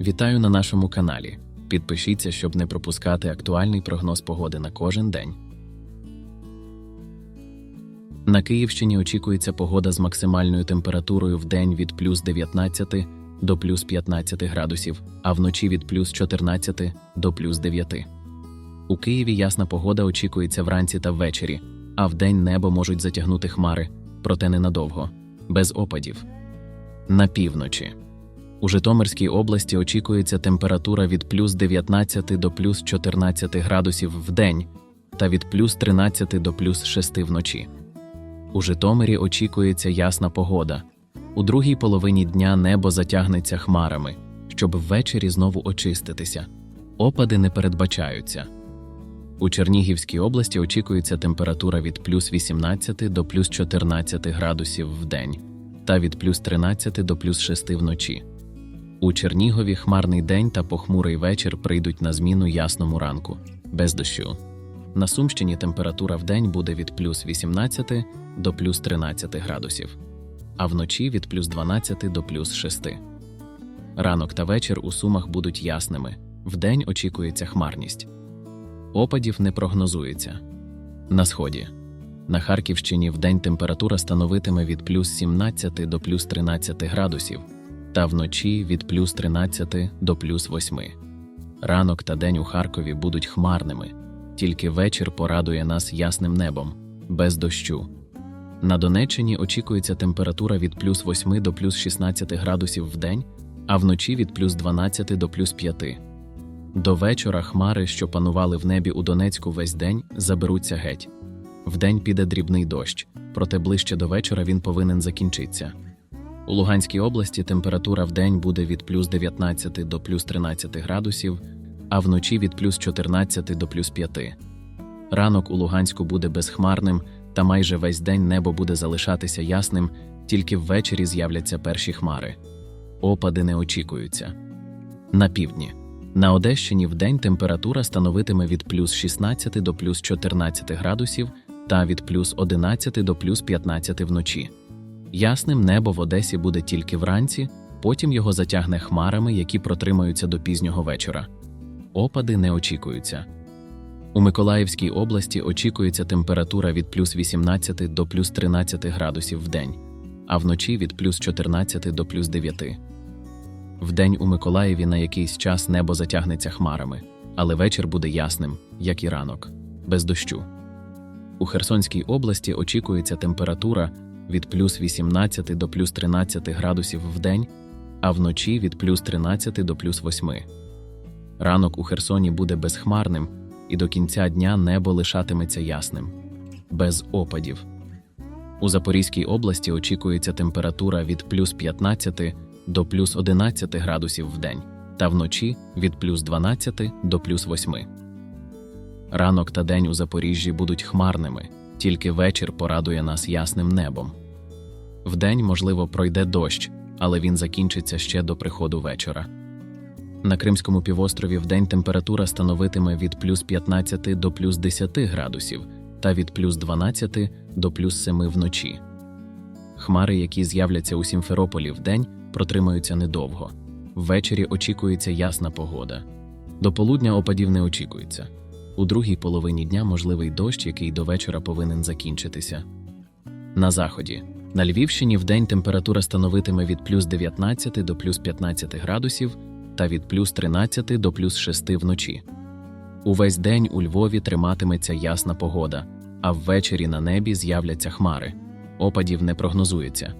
Вітаю на нашому каналі. Підпишіться, щоб не пропускати актуальний прогноз погоди на кожен день. На Київщині очікується погода з максимальною температурою в день від плюс 19 до плюс 15 градусів, а вночі від плюс 14 до плюс 9. У Києві ясна погода очікується вранці та ввечері, а вдень небо можуть затягнути хмари, проте ненадовго, без опадів. На півночі. У Житомирській області очікується температура від плюс 19 до плюс 14 градусів в день та від плюс 13 до плюс 6 вночі. У Житомирі очікується ясна погода. У другій половині дня небо затягнеться хмарами, щоб ввечері знову очиститися. Опади не передбачаються. У Чернігівській області очікується температура від плюс 18 до плюс 14 градусів в день та від плюс 13 до плюс 6 вночі. У Чернігові хмарний день та похмурий вечір прийдуть на зміну ясному ранку, без дощу. На Сумщині температура в день буде від плюс 18 до плюс 13 градусів, а вночі від плюс 12 до плюс 6. Ранок та вечір у Сумах будуть ясними, вдень очікується хмарність. Опадів не прогнозується. На сході. На Харківщині вдень температура становитиме від плюс 17 до плюс 13 градусів, та вночі від плюс 13 до плюс 8. Ранок та день у Харкові будуть хмарними, тільки вечір порадує нас ясним небом, без дощу. На Донеччині очікується температура від плюс 8 до плюс 16 градусів в день, а вночі від плюс 12 до плюс 5. До вечора хмари, що панували в небі у Донецьку весь день, заберуться геть. Вдень піде дрібний дощ, проте ближче до вечора він повинен закінчитися. У Луганській області температура в день буде від плюс 19 до плюс 13 градусів, а вночі від плюс 14 до плюс 5. Ранок у Луганську буде безхмарним, та майже весь день небо буде залишатися ясним, тільки ввечері з'являться перші хмари. Опади не очікуються. На півдні. На Одещині вдень температура становитиме від плюс 16 до плюс 14 градусів та від плюс 11 до плюс 15 вночі. Ясним небо в Одесі буде тільки вранці, потім його затягне хмарами, які протримаються до пізнього вечора. Опади не очікуються. У Миколаївській області очікується температура від плюс 18 до плюс 13 градусів в день, а вночі від плюс 14 до плюс 9. Вдень у Миколаєві на якийсь час небо затягнеться хмарами, але вечір буде ясним, як і ранок, без дощу. У Херсонській області очікується температура від плюс 18 до плюс 13 градусів в день, а вночі від плюс 13 до плюс 8. Ранок у Херсоні буде безхмарним, і до кінця дня небо лишатиметься ясним, без опадів. У Запорізькій області очікується температура від плюс 15 до плюс 11 градусів в день, та вночі від плюс 12 до плюс 8. Ранок та день у Запоріжжі будуть хмарними, тільки вечір порадує нас ясним небом. Вдень, можливо, пройде дощ, але він закінчиться ще до приходу вечора. На Кримському півострові вдень температура становитиме від плюс 15 до плюс 10 градусів та від плюс 12 до плюс 7 вночі. Хмари, які з'являться у Сімферополі вдень, протримаються недовго. Ввечері очікується ясна погода. До полудня опадів не очікується. У другій половині дня можливий дощ, який до вечора повинен закінчитися. На заході. На Львівщині вдень температура становитиме від плюс 19 до плюс 15 градусів та від плюс 13 до плюс 6 вночі. Увесь день у Львові триматиметься ясна погода, а ввечері на небі з'являться хмари. Опадів не прогнозується.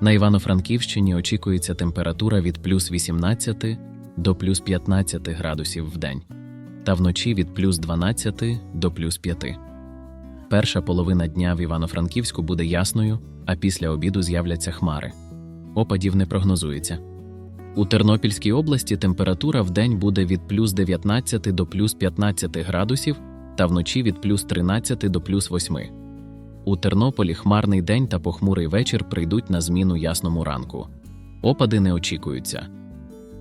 На Івано-Франківщині очікується температура від плюс 18 до плюс 15 градусів в день, та вночі від плюс 12 до плюс 5. Перша половина дня в Івано-Франківську буде ясною, а після обіду з'являться хмари. Опадів не прогнозується. У Тернопільській області температура в день буде від плюс 19 до плюс 15 градусів та вночі від плюс 13 до плюс 8. У Тернополі хмарний день та похмурий вечір прийдуть на зміну ясному ранку. Опади не очікуються.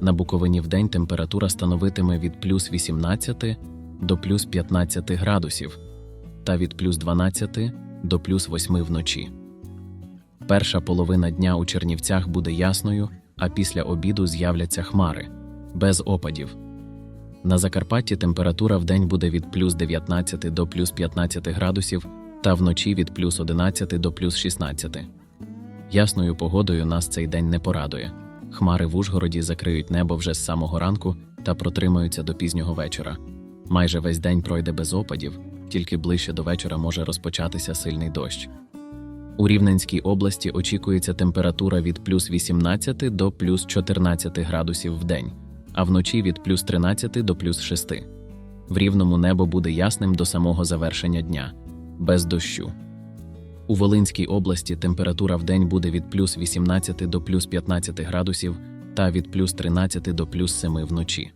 На Буковині вдень температура становитиме від плюс 18 до плюс 15 градусів та від плюс 12 до плюс 8 вночі. Перша половина дня у Чернівцях буде ясною, а після обіду з'являться хмари. без опадів. На Закарпатті температура вдень буде від плюс 19 до плюс 15 градусів та вночі від плюс 11 до плюс 16. Ясною погодою нас цей день не порадує. Хмари в Ужгороді закриють небо вже з самого ранку та протримаються до пізнього вечора. Майже весь день пройде без опадів, тільки ближче до вечора може розпочатися сильний дощ. У Рівненській області очікується температура від плюс 18 до плюс 14 градусів в день, а вночі від плюс 13 до плюс 6. В рівному небо буде ясним до самого завершення дня, без дощу. У Волинській області температура в день буде від плюс 18 до плюс 15 градусів та від плюс 13 до плюс 7 вночі.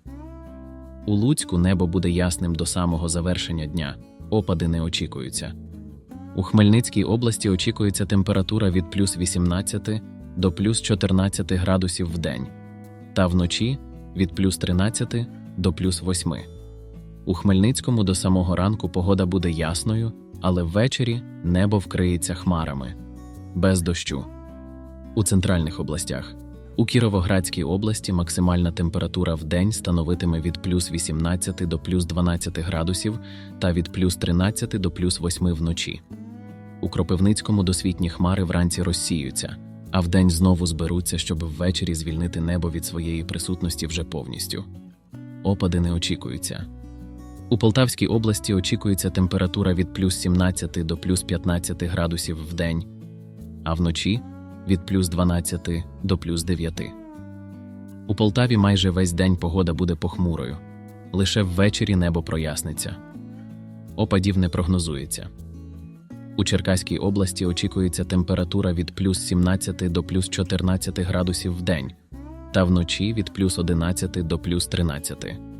У Луцьку небо буде ясним до самого завершення дня, опади не очікуються. У Хмельницькій області очікується температура від плюс 18 до плюс 14 градусів в день, та вночі від плюс 13 до плюс 8. У Хмельницькому до самого ранку погода буде ясною, але ввечері небо вкриється хмарами без дощу. У центральних областях у Кіровоградській області максимальна температура в день становитиме від плюс 18 до плюс 12 градусів та від плюс 13 до плюс 8 вночі. У Кропивницькому досвітні хмари вранці розсіються, а вдень знову зберуться, щоб ввечері звільнити небо від своєї присутності вже повністю. Опади не очікуються. У Полтавській області очікується температура від плюс 17 до плюс 15 градусів в день, а вночі від плюс 12 до плюс 9. У Полтаві майже весь день погода буде похмурою. Лише ввечері небо проясниться. Опадів не прогнозується. У Черкаській області очікується температура від плюс 17 до плюс 14 градусів в день, та вночі від плюс 11 до плюс 13.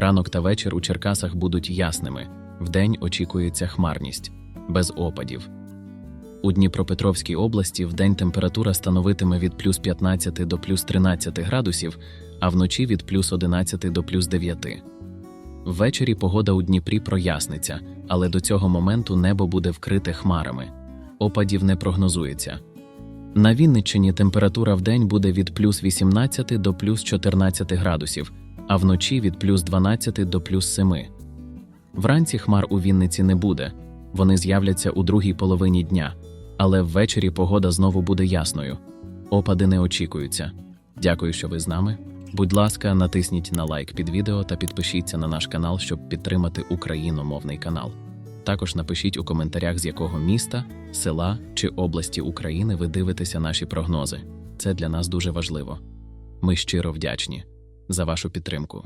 Ранок та вечір у Черкасах будуть ясними, вдень очікується хмарність, без опадів. У Дніпропетровській області вдень температура становитиме від плюс 15 до плюс 13 градусів, а вночі від плюс 11 до плюс 9. Ввечері погода у Дніпрі проясниться, але до цього моменту небо буде вкрите хмарами. Опадів не прогнозується. На Вінниччині температура вдень буде від плюс 18 до плюс 14 градусів, а вночі від плюс 12 до плюс 7. Вранці хмар у Вінниці не буде, вони з'являться у другій половині дня, але ввечері погода знову буде ясною. Опади не очікуються. Дякую, що ви з нами. Будь ласка, натисніть на лайк під відео та підпишіться на наш канал, щоб підтримати україномовний канал. Також напишіть у коментарях, з якого міста, села чи області України ви дивитеся наші прогнози. Це для нас дуже важливо. Ми щиро вдячні за вашу підтримку.